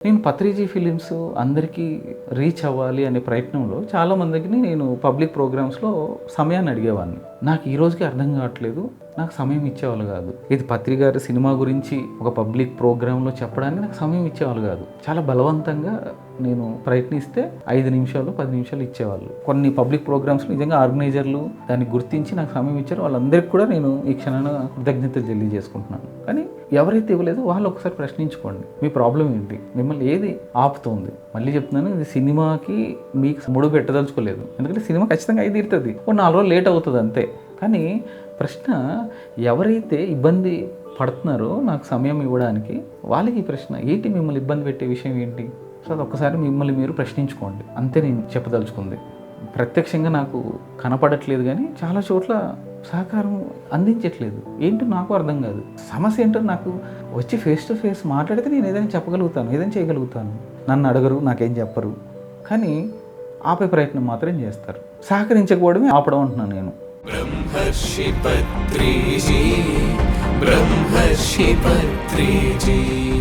నేను పత్రిజీ ఫిలిమ్స్ అందరికీ రీచ్ అవ్వాలి అనే ప్రయత్నంలో చాలా మందికి నేను పబ్లిక్ ప్రోగ్రామ్స్లో సమయాన్ని అడిగేవాడిని నాకు ఈ రోజుకి అర్థం కావట్లేదు. నాకు సమయం ఇచ్చేవాళ్ళు కాదు. ఇది పత్రి సినిమా గురించి ఒక పబ్లిక్ ప్రోగ్రాంలో చెప్పడానికి నాకు సమయం ఇచ్చేవాళ్ళు కాదు. చాలా బలవంతంగా నేను ప్రయత్నిస్తే ఐదు నిమిషాలు పది నిమిషాలు ఇచ్చేవాళ్ళు. కొన్ని పబ్లిక్ ప్రోగ్రామ్స్ నిజంగా ఆర్గనైజర్లు దాన్ని గుర్తించి నాకు సమయం ఇచ్చారు. వాళ్ళందరికీ కూడా నేను ఈ క్షణాన కృతజ్ఞతలు తెలియజేసుకుంటున్నాను. కానీ ఎవరైతే ఇవ్వలేదో వాళ్ళు ఒకసారి ప్రశ్నించుకోండి. మీ ప్రాబ్లం ఏంటి? మిమ్మల్ని ఏది ఆపుతోంది? మళ్ళీ చెప్తున్నాను ఇది సినిమాకి మీకు ముడు పెట్టదలుచుకోలేదు. ఎందుకంటే సినిమా ఖచ్చితంగా అయి తీరుతుంది. ఒక నాలుగు రోజులు లేట్ అవుతుంది అంతే. కానీ ప్రశ్న ఎవరైతే ఇబ్బంది పడుతున్నారో నాకు సమయం ఇవ్వడానికి వాళ్ళకి ఈ ప్రశ్న ఏంటి మిమ్మల్ని ఇబ్బంది పెట్టే విషయం ఏంటి? సో అది ఒక్కసారి మిమ్మల్ని మీరు ప్రశ్నించుకోండి. అంతే నేను చెప్పదలుచుకుంది. ప్రత్యక్షంగా నాకు కనపడట్లేదు కానీ చాలా చోట్ల సహకారం అందించట్లేదు. ఏంటో నాకు అర్థం కాదు. సమస్య ఏంటో నాకు వచ్చి ఫేస్ టు ఫేస్ మాట్లాడితే నేను ఏదైనా చెప్పగలుగుతాను ఏదైనా చేయగలుగుతాను. నన్ను అడగరు నాకేం చెప్పరు. కానీ ఆపే ప్రయత్నం మాత్రం చేస్తారు. సహకరించకపోవడమే ఆపడం అంటున్నాను నేను. ब्रह्मर्षि पत्रीजी ब्रह्मर्षि पत्रीजी